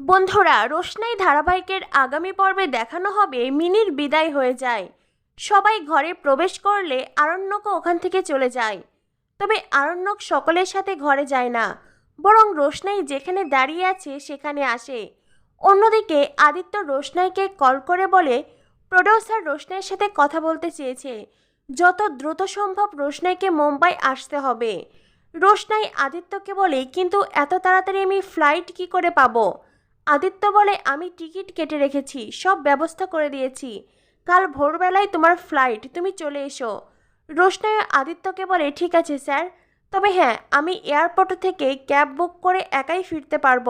বন্ধুরা, রোশনাই ধারাবাহিকের আগামী পর্বে দেখানো হবে মিনির বিদায় হয়ে যায়। সবাই ঘরে প্রবেশ করলে আরণ্যকও ওখান থেকে চলে যায়। তবে আরণ্যক সকলের সাথে ঘরে যায় না, বরং রোশনাই যেখানে দাঁড়িয়ে আছে সেখানে আসে। অন্যদিকে আদিত্য রোশনাইকে কল করে বলে, প্রডিউসার রোশনাইয়ের সাথে কথা বলতে চেয়েছে। যত দ্রুত সম্ভব রোশনাইকে মুম্বাই আসতে হবে। রোশনাই আদিত্যকে বলে, কিন্তু এত তাড়াতাড়ি আমি ফ্লাইট কি করে পাবো? আদিত্য বলে, আমি টিকিট কেটে রেখেছি, সব ব্যবস্থা করে দিয়েছি। কাল ভোরবেলায় তোমার ফ্লাইট, তুমি চলে এসো। রোশনাই আদিত্যকে বলে, ঠিক আছে, স্যার। তবে হ্যাঁ আমি এয়ারপোর্ট থেকে ক্যাব বুক করে একাই ফিরতে পারব।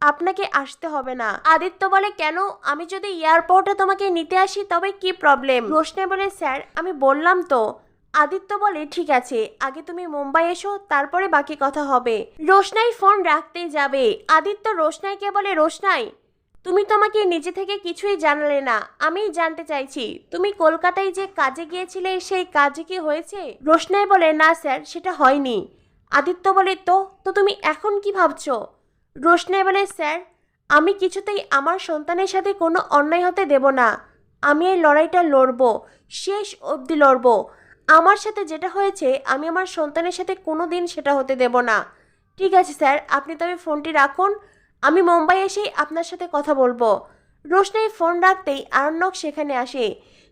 আপনাকে আসতে হবে না। আদিত্য বলে, কেন? আমি যদি এয়ারপোর্টে তোমাকে নিতে আসি, তবে কি প্রবলেম? রোশনাই বলে, স্যার, আমি বললাম তো। আদিত্য বলে, ঠিক আছে, আগে তুমি মুম্বাই এসো, তারপরে বাকি কথা হবে। রোশনাই ফোন রাখতেই যাবে। আদিত্য রোশনাইকে বলে, রোশনাই, তুমি তোমাকে নিজে থেকে কিছুই জানালে না। আমি জানতে চাইছি, তুমি কলকাতায় যে কাজে গিয়েছিলে, সেই কাজে কি হয়েছে? রোশনাই বলে, না স্যার, সেটা হয়নি। আদিত্য বলে, তো তো তুমি এখন কি ভাবছ? রোশনাই বলে, স্যার, আমি কিছুতেই আমার সন্তানের সাথে কোনো অন্যায় হতে দেব না। আমি এই লড়াইটা লড়বো, শেষ অবধি লড়বো। আমার সাথে যেটা হয়েছে, আমি আমার সন্তানের সাথে কোনো দিন সেটা হতে দেব না। ঠিক আছে, স্যার, আপনি তবে ফোনটি রাখুন। আমি মুম্বাই এসেই আপনার সাথে কথা বলব। রোশনাই ফোন রাখতেই আরণ্যক সেখানে আসে।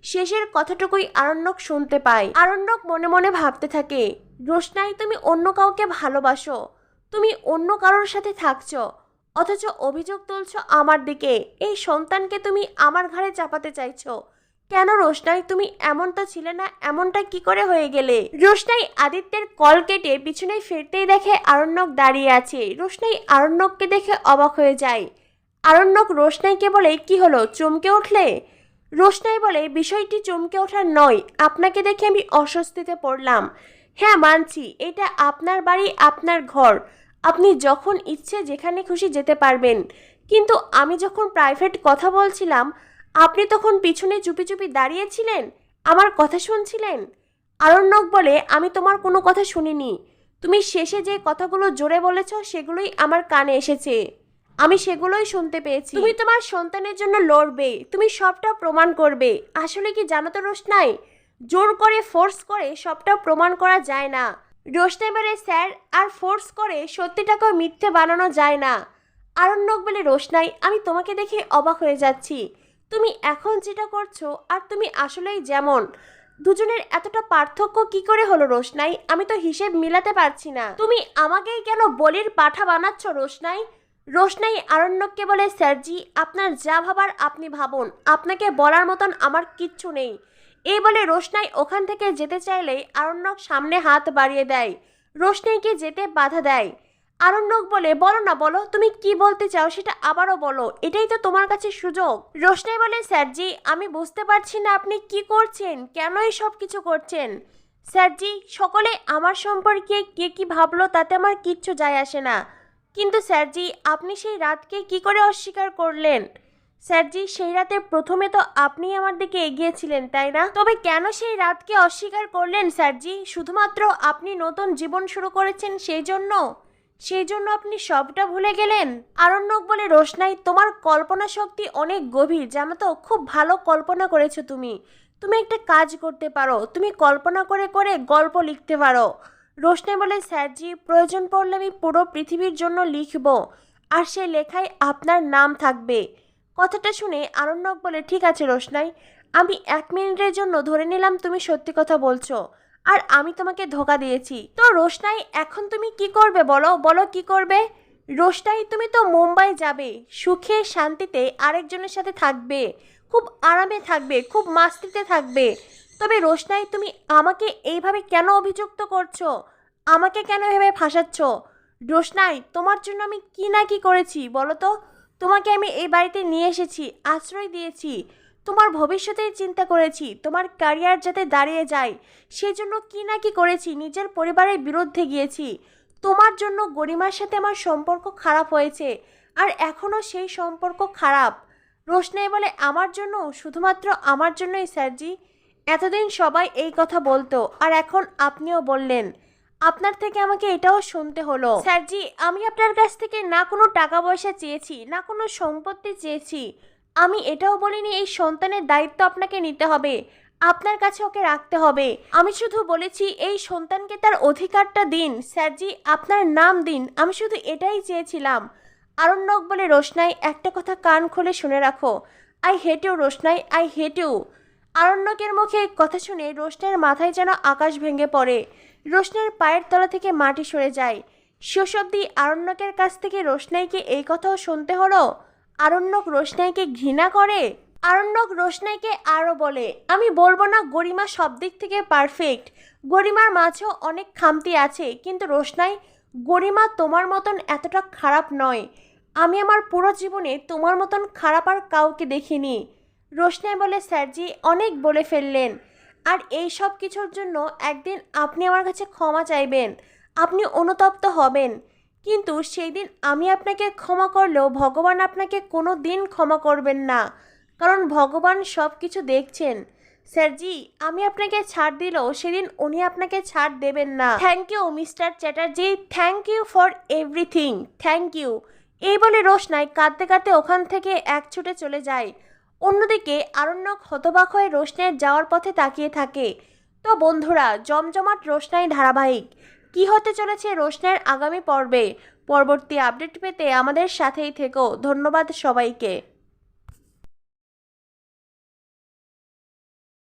শেষের কথাটুকুই আরণ্যক শুনতে পায়। আরণ্যক মনে মনে ভাবতে থাকে, রোশনাই, তুমি অন্য কাউকে ভালোবাসো। তুমি অন্য কারোর সাথে থাকছো। অথচ অভিযোগ তুলছো আমার দিকে। এই সন্তানকে তুমি আমার ঘাড়ে চাপাতে চাইছো। কেন রোশনাই? তুমি এমনটা ছিলে না, এমনটা কি করে হয়ে গেলে? রোশনাই আদিত্যের কল কেটে পিছনে ফিরতেই দেখে আরণ্যক দাঁড়িয়ে আছে। রোশনাই আরণ্যককে দেখে অবাক হয়ে যায়। আরণ্যক রোশনাইকে বলে, কি হলো, চমকে উঠলে? রোশনাই বলে, বিষয়টি চমকে ওঠার নয়, আপনাকে দেখে আমি অস্বস্তিতে পড়লাম। হ্যাঁ মানছি, এটা আপনার বাড়ি, আপনার ঘর। আপনি যখন ইচ্ছে যেখানে খুশি যেতে পারবেন। কিন্তু আমি যখন প্রাইভেট কথা বলছিলাম আপনি তখন পিছনে চুপি চুপি দাঁড়িয়েছিলেন? আমার কথা শুনছিলেন? আরণ্যক বলে, আমি তোমার কোনো কথা শুনিনি। তুমি শেষে যে কথাগুলো জোরে বলেছ, সেগুলোই আমার কানে এসেছে। আমি সেগুলোই শুনতে পেয়েছি। তুমি তোমার সন্তানের জন্য লড়বে। তুমি সবটা প্রমাণ করবে। আসলে কি জানো তো, রোশনাই? জোর করে ফোর্স করে সবটা প্রমাণ করা যায় না। রোশনাই বলে, স্যার, আর ফোর্স করে সত্যিটাকেও মিথ্যে বানানো যায় না। আরণ্যক বলে, রোশনাই, আমি তোমাকে দেখে অবাক হয়ে যাচ্ছি। তুমি এখন যেটা করছ আর তুমি আসলেই যেমন। দুজনের এতটা পার্থক্য কি করে হলো রোশনাই? আমি তো হিসেব মিলাতে পারছি না। তুমি আমাকেই কেন বলির পাঠা বানাচ্ছ রোশনাই? রোশনাই আরণ্যককে বলে, স্যারজি, আপনার যা ভাবার আপনি ভাবুন। আপনাকে বলার মতন আমার কিচ্ছু নেই। এই বলে রোশনাই ওখান থেকে যেতে চাইলেই আরণ্যক সামনে হাত বাড়িয়ে দেয়। রোশনাইকে যেতে বাধা দেয়। আরণ্যক বলে, বলো না বলো, তুমি কি বলতে চাও সেটা আবারও বলো, এটাই তো তোমার কাছে সুযোগ। রোশনাই বলে, স্যারজি, আমি বুঝতে পারছি না আপনি কি করছেন, কেনই সব কিছু করছেন? স্যারজি, সকলে আমার সম্পর্কে কে কি ভাবলো তাতে আমার কিচ্ছু যায় আসে না। কিন্তু স্যারজি, আপনি সেই রাতকে কি করে অস্বীকার করলেন? স্যারজি, সেই রাতে প্রথমে তো আপনি আমার দিকে এগিয়েছিলেন, তাই না? তবে কেন সেই রাতকে অস্বীকার করলেন, স্যারজি? শুধুমাত্র আপনি নতুন জীবন শুরু করেছেন সেই জন্য? সেই জন্য আপনি সবটা ভুলে গেলেন? আরণ্যক বলে, রোশনাই, তোমার কল্পনা শক্তি অনেক গভীর, জানো তো? খুব ভালো কল্পনা করেছ তুমি। তুমি একটা কাজ করতে পারো, তুমি কল্পনা করে করে গল্প লিখতে পারো। রোশনাই বলে স্যারজি প্রয়োজন পড়লে আমি পুরো পৃথিবীর জন্য লিখব, আর সে লেখায় আপনার নাম থাকবে। কথাটা শুনে আরণ্যক বলে, ঠিক আছে রোশনাই, আমি এক মিনিটের জন্য ধরে নিলাম তুমি সত্যি কথা বলছো। আর আমি তোমাকে ধোকা দিয়েছি। তো রোশনাই, এখন তুমি কি করবে বলো? বলো কি করবে? রোশনাই, তুমি তো মুম্বাই যাবে। সুখে, শান্তিতে আরেকজনের সাথে থাকবে। খুব আরামে থাকবে, খুব মাস্তিতে থাকবে। তবে রোশনাই, তুমি আমাকে এইভাবে কেন অভিযুক্ত করছ? আমাকে কেন এভাবে ফাঁসাচ্ছ? রোশনাই, তোমার জন্য আমি কি না কি করেছি বলো তো? তোমাকে আমি এই বাড়িতে নিয়ে এসেছি, আশ্রয় দিয়েছি। তোমার ভবিষ্যতের চিন্তা করেছি, তোমার ক্যারিয়ার যাতে দাঁড়িয়ে যায় সেই জন্য কি না কি করেছি, নিজের পরিবারের বিরুদ্ধে গিয়েছি। তোমার জন্য গরিমার সাথে আমার সম্পর্ক খারাপ হয়েছে, আর এখনও সেই সম্পর্ক খারাপ। রোশনাই বলে আমার জন্য, শুধুমাত্র আমার জন্যই স্যারজি। এতদিন সবাই এই কথা বলতো, আর এখন আপনিও বললেন। আপনার থেকে আমাকে এটাও শুনতে হলো। স্যারজি, আমি আপনার কাছ থেকে না কোনো টাকা পয়সা চেয়েছি, না কোনো সম্পত্তি চেয়েছি আমি এটাও বলিনি, এই সন্তানের দায়িত্ব আপনাকে নিতে হবে। আপনার কাছে ওকে রাখতে হবে। আমি শুধু বলেছি, এই সন্তানকে তার অধিকারটা দিন। স্যারজি, আপনার নাম দিন। আমি শুধু এটাই চেয়েছিলাম। আরণ্যক বলে, রোশনাই, একটা কথা কান খুলে শুনে রাখো। I hate you, Roshnai, I hate you. আরণ্যকের মুখে কথা শুনে রোশনের মাথায় যেন আকাশ ভেঙে পড়ে। রোশনের পায়ের তলা থেকে মাটি সরে যায়। শেষ অবধি আরণ্যকের কাছ থেকে রোশনাইকে এই কথাও শুনতে হলো? আরণ্যক রোশনাইকে ঘৃণা করে? আরণ্যক রোশনাইকে আরও বলে, আমি বলব না গরিমা সব দিক থেকে পারফেক্ট গরিমার মাঝেও অনেক খামতি আছে, কিন্তু রোশনাই, গরিমা তোমার মতন এতটা খারাপ নয়। আমি আমার পুরো জীবনে তোমার মতন খারাপ আর কাউকে দেখিনি। রোশনাই বলে, স্যারজি, অনেক বলে ফেললেন। আর এই সব কিছুর জন্য একদিন আপনি আমার কাছে ক্ষমা চাইবেন। আপনি অনুতপ্ত হবেন। কিন্তু সেই দিন আমি আপনাকে ক্ষমা করলেও ভগবান আপনাকে কোনো দিন ক্ষমা করবেন না। কারণ ভগবান সব কিছু দেখছেন স্যারজি আমি আপনাকে ছাড় দিলেও সেদিন উনি আপনাকে ছাড় দেবেন না। Thank you mister Chatterjee. Thank you for everything thank you এই বলে রোশনাই কাঁদতে কাঁদতে ওখান থেকে এক ছুটে চলে যায়। অন্যদিকে আরণ্যক হতবাক হয়ে রোশনাইয়ের যাওয়ার পথে তাকিয়ে থাকে। তো বন্ধুরা, জমজমাট রোশনাই ধারাবাহিক। কি হতে চলেছে রোশনের আগামী পর্বে? পরবর্তী আপডেট পেতে আমাদের সাথেই থেকো। ধন্যবাদ সবাইকে।